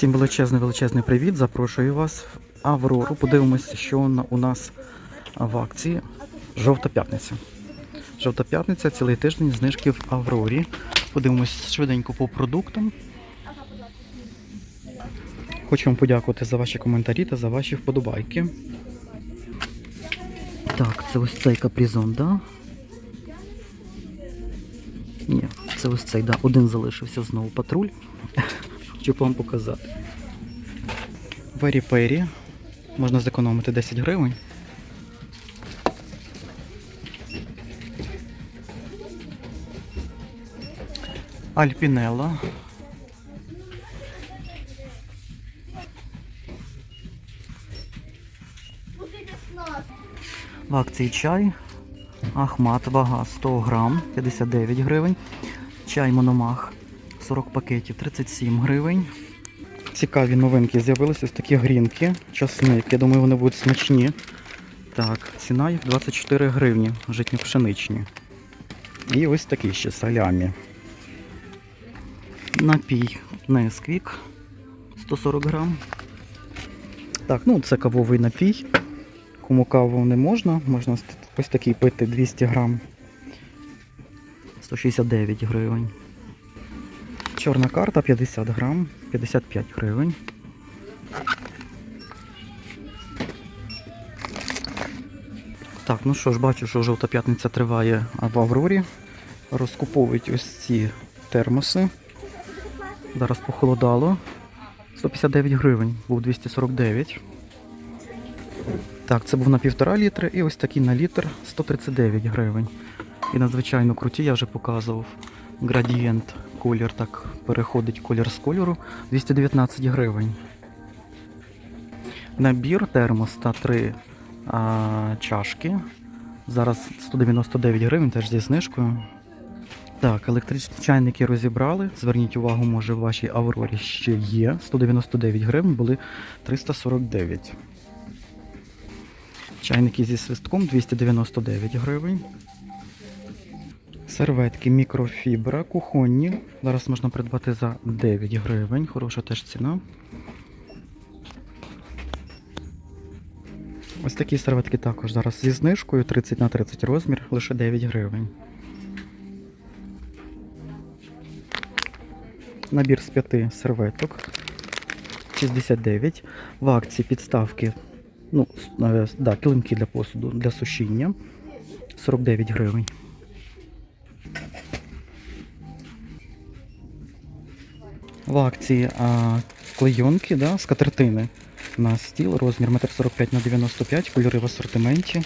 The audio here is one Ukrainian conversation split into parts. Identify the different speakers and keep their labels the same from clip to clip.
Speaker 1: Всім величезний величезний привіт. Запрошую вас в Аврору. Подивимося, що у нас в акції Жовта п'ятниця. Жовта п'ятниця, цілий тиждень знижки в Аврорі. Подивимось швиденько по продуктам. Хочу вам подякувати за ваші коментарі та за ваші вподобайки. Так, це ось цей капризон, да? Ні, це ось цей, да. Один залишився знову патруль. Хочу вам показати. Вері Пері. Можна зекономити 10 гривень. Альпінелла. В акції чай. Ахмат, вага 100 грам, 59 гривень. Чай Мономах 40 пакетів, 37 гривень. Цікаві новинки з'явилися ось такі грінки, часник. Я думаю, вони будуть смачні. Так, ціна їх 24 гривні, житньо-пшеничні. І ось такі ще салямі. Напій Несквік 140 грам. Так, ну це кавовий напій. Кому каву не можна, можна ось- такий пити 200 грам. 169 гривень. Чорна карта 50 грам, 55 гривень. Так, ну що ж, бачу, що жовта п'ятниця триває в Аврорі. Розкуповують ось ці термоси. Зараз похолодало. 159 гривень, був 249. Так, це був на півтора літри і ось такий на літр 139 гривень. І надзвичайно круті, я вже показував. Градієнт колір так переходить колір з кольору 219 гривень. Набір термос та три а, чашки. Зараз 199 гривень, теж зі знижкою. Так, електричні чайники розібрали. Зверніть увагу, може в вашій Аврорі ще є. 199 гривень були 349. Чайники зі свистком 299 гривень. Серветки мікрофібра, кухонні. Зараз можна придбати за 9 гривень. Хороша теж ціна. Ось такі серветки також зараз зі знижкою 30 на 30 розмір, лише 9 гривень. Набір з 5 серветок 69. В акції підставки, ну, е, да, килимки для посуду для сушіння 49 гривень. В акції а, клейонки, да, скатертини на стіл, розмір 1,45 на 95, кольори в асортименті.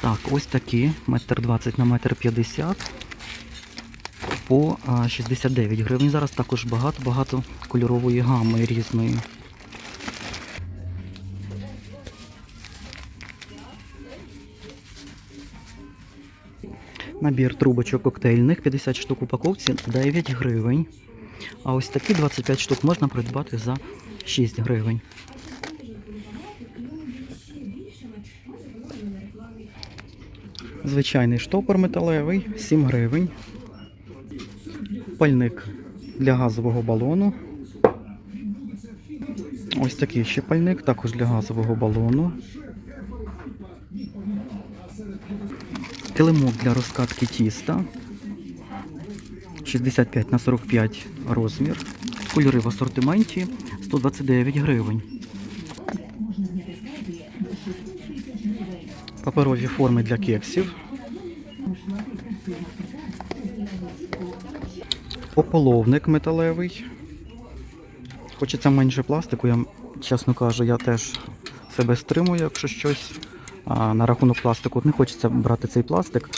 Speaker 1: Так, ось такі, метр 20 на метр 50 по а, 69 гривень. Зараз також багато-багато кольорової гами різної. Набір трубочок коктейльних, 50 штук упаковці, 9 гривень. А ось такі 25 штук можна придбати за 6 гривень. Звичайний штопор металевий, 7 гривень. Пальник для газового балону. Ось такий ще пальник, також для газового балону. Килимок для розкатки тіста. 65 на 45 розмір. Кольори в асортименті 129 гривень. Паперові форми для кексів. Ополовник металевий. Хочеться менше пластику, я чесно кажу, я теж себе стримую, якщо щось. На рахунок пластику не хочеться брати цей пластик.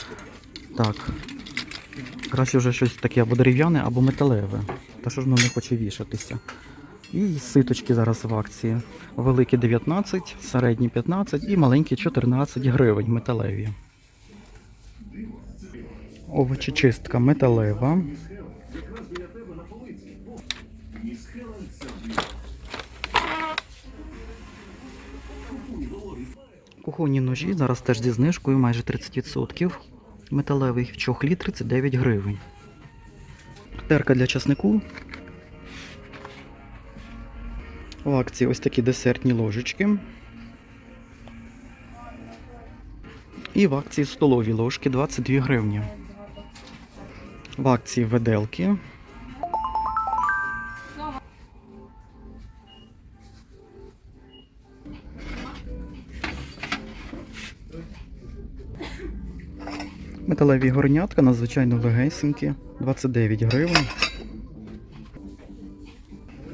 Speaker 1: Так. Краще вже щось таке або дерев'яне, або металеве. Та що ж воно не хоче вішатися. І ситочки зараз в акції. Великі 19, середні 15 і маленькі 14 гривень металеві. Овочечистка металева. Кухонні ножі зараз теж зі знижкою майже 30%. Металевий в чохлі 39 гривень. Терка для часнику. В акції ось такі десертні ложечки. І в акції столові ложки 22 гривні. В акції веделки. Металеві горнятка надзвичайно легесенькі, 29 гривень.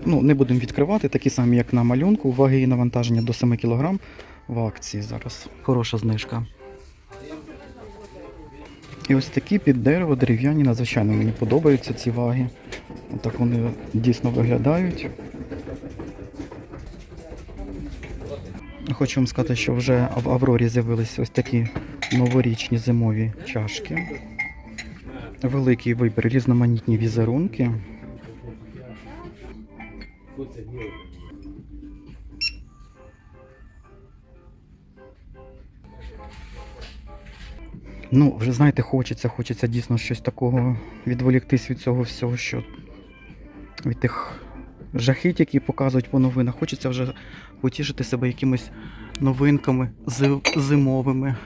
Speaker 1: Ну, не будемо відкривати, такі самі, як на малюнку. Ваги і навантаження до 7 кг в акції зараз. Хороша знижка. І ось такі під дерево дерев'яні надзвичайно мені подобаються ці ваги. Отак вони дійсно виглядають. Хочу вам сказати, що вже в Аврорі з'явилися ось такі новорічні зимові чашки. Великий вибір, різноманітні візерунки. Ну, вже знаєте, хочеться, хочеться дійсно щось такого відволіктись від цього всього, що від тих жахіть, які показують по новинах. Хочеться вже потішити себе якимись новинками зимовими.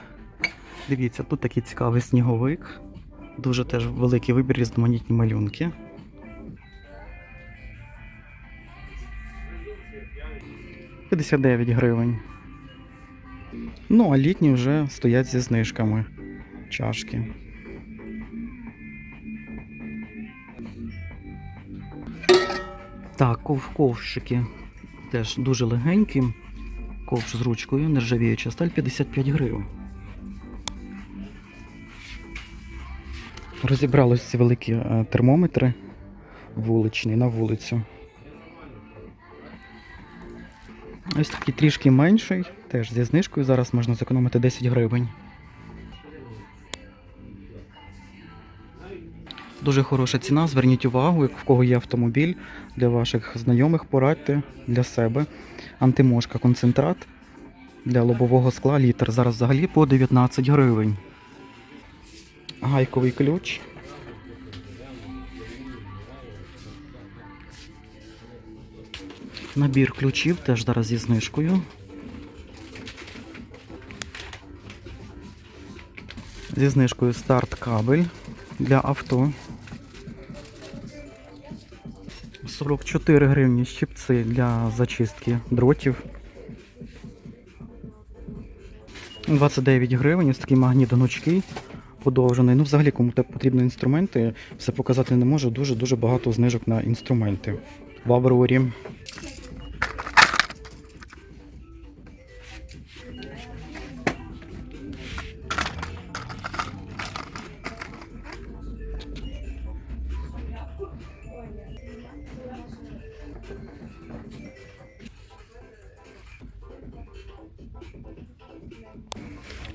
Speaker 1: Дивіться, тут такий цікавий сніговик. Дуже теж великий вибір, різноманітні малюнки. П'ятдесят гривень. Ну, а літні вже стоять зі знижками чашки. Так, ков ковшики теж дуже легенькі. Ковш з ручкою, нержавіюча сталь 55 гривень. Розібрали ці великі е, термометри вуличні на вулицю. Ось такий трішки менший, теж зі знижкою зараз можна зекономити 10 гривень. Дуже хороша ціна. Зверніть увагу, як в кого є автомобіль для ваших знайомих, порадьте для себе. Антимошка концентрат для лобового скла літр. Зараз взагалі по 19 гривень. Гайковий ключ. Набір ключів теж зараз зі знижкою. Зі знижкою старт кабель для авто. 44 гривні щипці для зачистки дротів. 29 гривень, ось такий магніт гнучкий, подовжений. Ну, взагалі, кому потрібні інструменти, все показати не можу. Дуже-дуже багато знижок на інструменти. В Аврорі.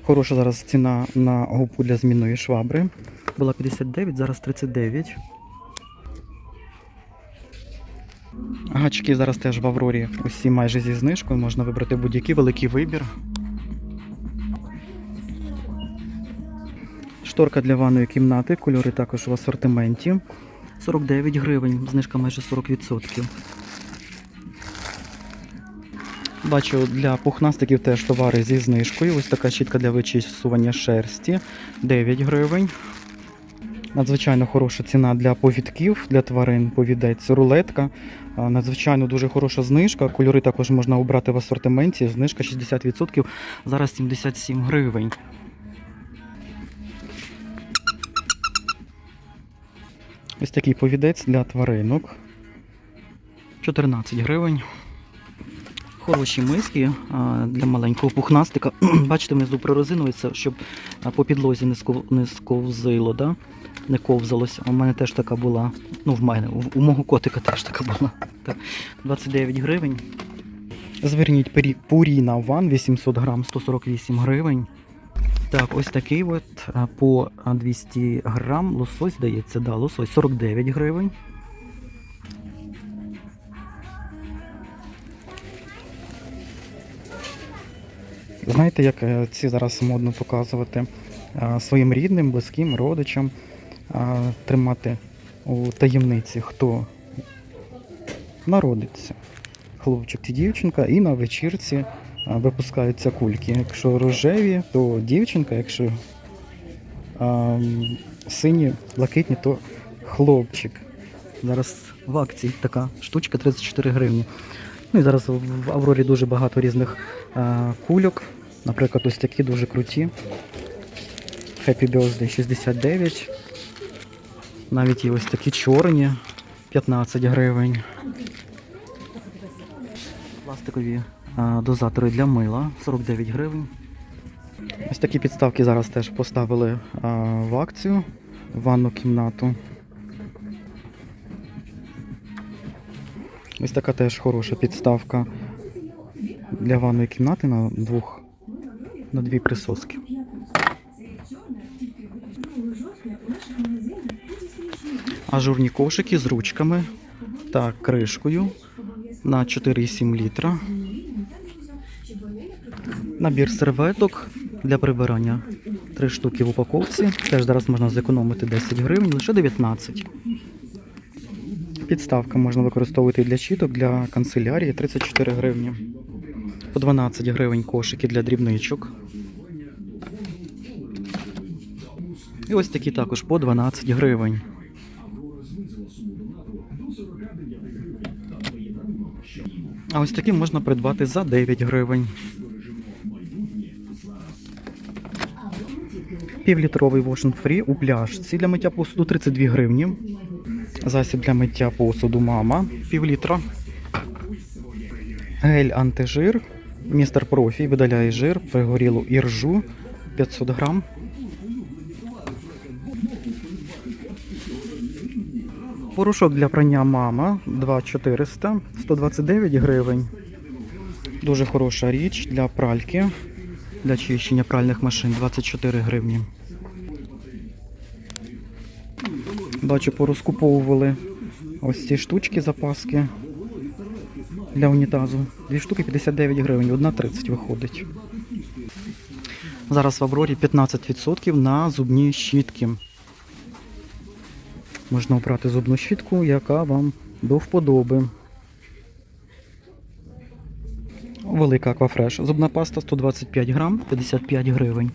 Speaker 1: Хороша зараз ціна на губку для змінної швабри. Була 59, зараз 39. Гачки зараз теж в Аврорі усі майже зі знижкою, можна вибрати будь-який великий вибір. Шторка для ванної кімнати, кольори також в асортименті. 49 гривень, знижка майже 40%. Бачу, для пухнастиків теж товари зі знижкою. Ось така щітка для вичісування шерсті 9 гривень. Надзвичайно хороша ціна для повідків, для тварин повідець, рулетка. Надзвичайно дуже хороша знижка. Кольори також можна обрати в асортименті. Знижка 60%, зараз 77 гривень. Ось такий повідець для тваринок. 14 гривень. Хороші миски для маленького пухнастика. Бачите, внизу прорезинується, щоб по підлозі не, не сковзило, да? не ковзалося. У мене теж така була. Ну, в мене, у, мого котика теж така була. Так. 29 гривень. Зверніть пері- Пуріна Ван 800 грам 148 гривень. Так, ось такий от по 200 грам лосось, здається, да, лосось 49 гривень. Знаєте, як е, ці зараз модно показувати е, своїм рідним, близьким, родичам, е, тримати у таємниці, хто народиться. Хлопчик чи дівчинка, і на вечірці випускаються кульки. Якщо рожеві, то дівчинка, якщо а, сині, блакитні, то хлопчик. Зараз в акції така штучка 34 гривні. Ну і зараз в Аврорі дуже багато різних а, кульок. Наприклад, ось такі дуже круті. Happy Birthday 69. Навіть є ось такі чорні 15 гривень. Пластикові а, дозатори для мила 49 гривень. Ось такі підставки зараз теж поставили а, в акцію в ванну кімнату. Ось така теж хороша підставка для ванної кімнати на двох на дві присоски. Ажурні кошики з ручками та кришкою на 4,7 літра. Набір серветок для прибирання. Три штуки в упаковці. Теж зараз можна зекономити 10 гривень, лише 19. Підставка можна використовувати і для чіток, для канцелярії 34 гривні. По 12 гривень кошики для дрібничок. І ось такі також по 12 гривень. А ось такі можна придбати за 9 гривень. Півлітровий Wash Free у пляшці для миття посуду 32 гривні. Засіб для миття посуду мама пів літра. Гель антижир. Містер Профі видаляє жир, пригорілу іржу 500 грам. Порошок для прання мама 2400, 129 гривень. Дуже хороша річ для пральки, для чищення пральних машин 24 гривні. Бачу, порозкуповували ось ці штучки запаски для унітазу. Дві штуки 59 гривень, одна 30 виходить. Зараз в Аврорі 15% на зубні щітки. Можна обрати зубну щітку, яка вам до вподоби. Велика аквафреш. Зубна паста 125 грам, 55 гривень.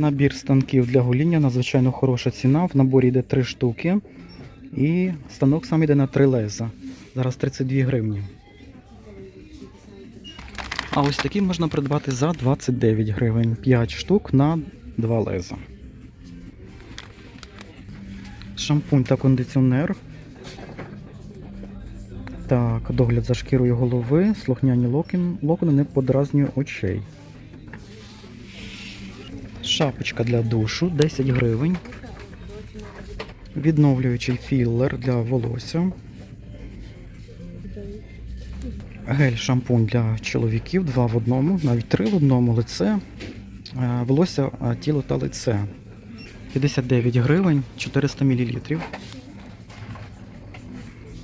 Speaker 1: Набір станків для гоління, надзвичайно хороша ціна. В наборі йде 3 штуки. І станок сам йде на 3 леза. Зараз 32 гривні. А ось такі можна придбати за 29 гривень. 5 штук на 2 леза. Шампунь та кондиціонер. Так, догляд за шкірою голови, слухняні локони не подразнює очей. Шапочка для душу 10 гривень. Відновлюючий філер для волосся. Гель шампунь для чоловіків, два в одному, навіть три в одному лице, е, волосся, е, тіло та лице. 59 гривень, 400 мл.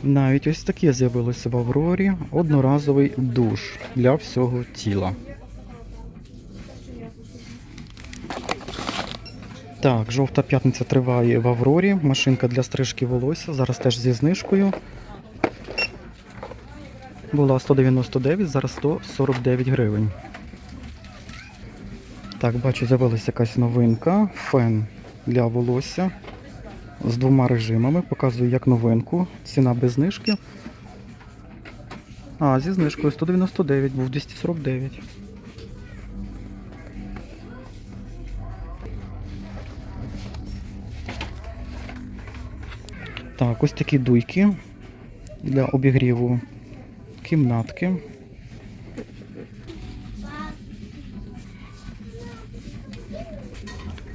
Speaker 1: Навіть ось таке з'явилося в Аврорі. Одноразовий душ для всього тіла. Так, жовта п'ятниця триває в Аврорі. Машинка для стрижки волосся. Зараз теж зі знижкою. Була 199, зараз 149 гривень. Так, бачу, з'явилася якась новинка. Фен для волосся з двома режимами. Показую як новинку. Ціна без знижки. А, зі знижкою 199, був 249. Так, ось такі дуйки для обігріву кімнатки.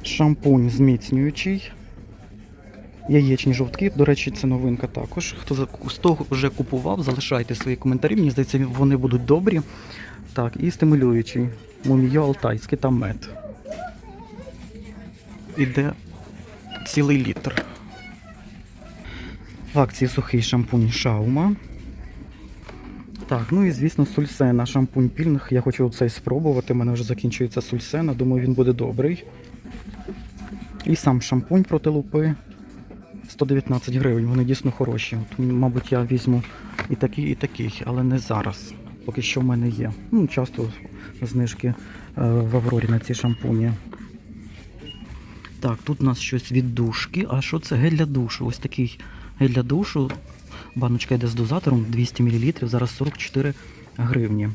Speaker 1: Шампунь зміцнюючий. Яєчні жовтки. До речі, це новинка також. Хто з того вже купував, залишайте свої коментарі. Мені здається, вони будуть добрі. Так, і стимулюючий. Муміо алтайський та мед. Іде цілий літр. В акції сухий шампунь Шаума. Так, ну і звісно, сульсена, шампунь пільних. Я хочу цей спробувати. У мене вже закінчується сульсена, думаю, він буде добрий. І сам шампунь проти лупи 119 гривень. Вони дійсно хороші. От, мабуть, я візьму і такий, і такий, але не зараз. Поки що в мене є. Ну, часто знижки е, в Аврорі на ці шампуні. Так, тут у нас щось від душки. А що це? Гель для душу. Ось такий гель для душу. Баночка йде з дозатором 200 мл, зараз 44 гривні.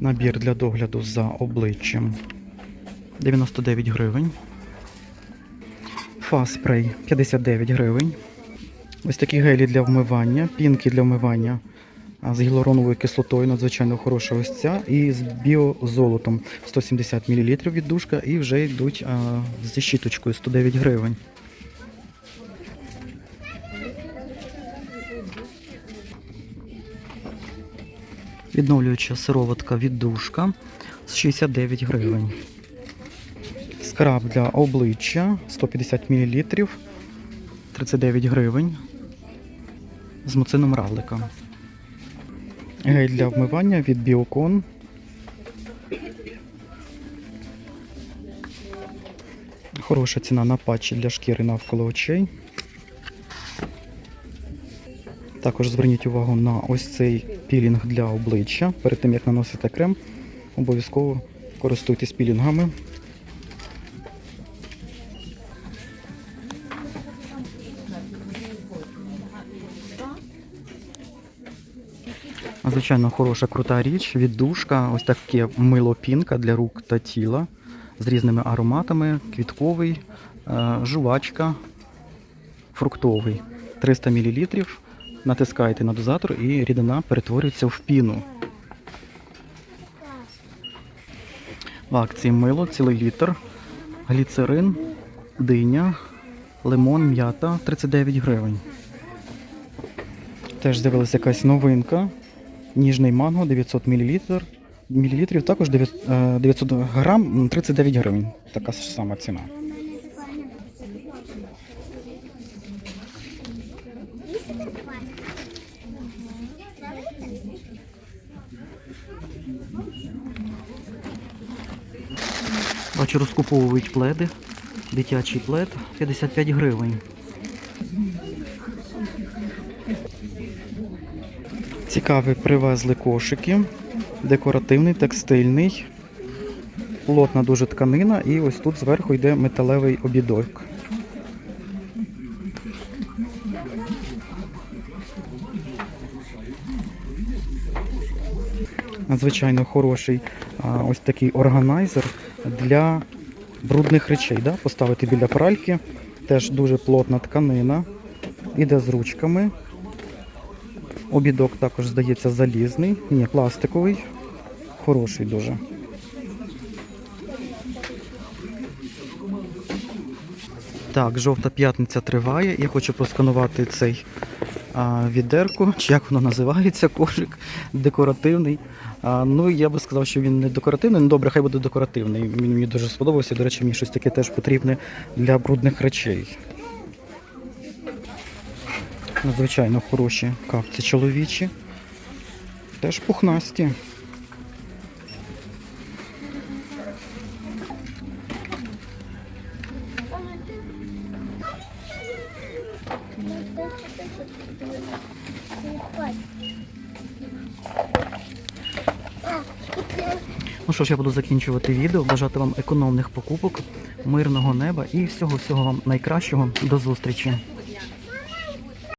Speaker 1: Набір для догляду за обличчям 99 гривень. Фаспрей 59 гривень. Ось такі гелі для вмивання, пінки для вмивання з гіалуроновою кислотою, надзвичайно хороша ось ця, і з біозолотом 170 мл від душка, і вже йдуть а, зі щіточкою 109 гривень. Відновлююча сироватка від душка з 69 гривень. Скраб для обличчя 150 мл 39 гривень з муцином равлика. Гель для вмивання від Біокон. Хороша ціна на патчі для шкіри навколо очей. Також зверніть увагу на ось цей пілінг для обличчя. Перед тим як наносити крем, обов'язково користуйтесь пілінгами. Звичайно, хороша крута річ, віддушка, ось таке мило пінка для рук та тіла з різними ароматами, квітковий, е, жувачка, фруктовий. 300 мл. Натискаєте на дозатор і рідина перетворюється в піну. В акції мило, цілий літр, гліцерин, диня, лимон, м'ята 39 гривень. Теж з'явилася якась новинка. Ніжний манго 900 мл. Мілілітрів також 900 е, 900 грам 39 гривень. Така ж сама ціна. Бачу, розкуповують пледи. Дитячий плед 55 гривень. Цікаві привезли кошики. Декоративний, текстильний. Плотна дуже тканина, і ось тут зверху йде металевий обідок. Надзвичайно хороший а, ось такий органайзер для брудних речей. Да? Поставити біля пральки. Теж дуже плотна тканина. Іде з ручками. Обідок також, здається, залізний. Ні, пластиковий. Хороший дуже. Так, жовта п'ятниця триває. Я хочу просканувати цей а, відерко, чи як воно називається, кошик декоративний. А, ну, я би сказав, що він не декоративний, ну добре, хай буде декоративний. Він мені дуже сподобався. До речі, мені щось таке теж потрібне для брудних речей. Надзвичайно хороші капці чоловічі. Теж пухнасті. Ну що ж, я буду закінчувати відео. Бажати вам економних покупок, мирного неба і всього-всього вам найкращого. До зустрічі!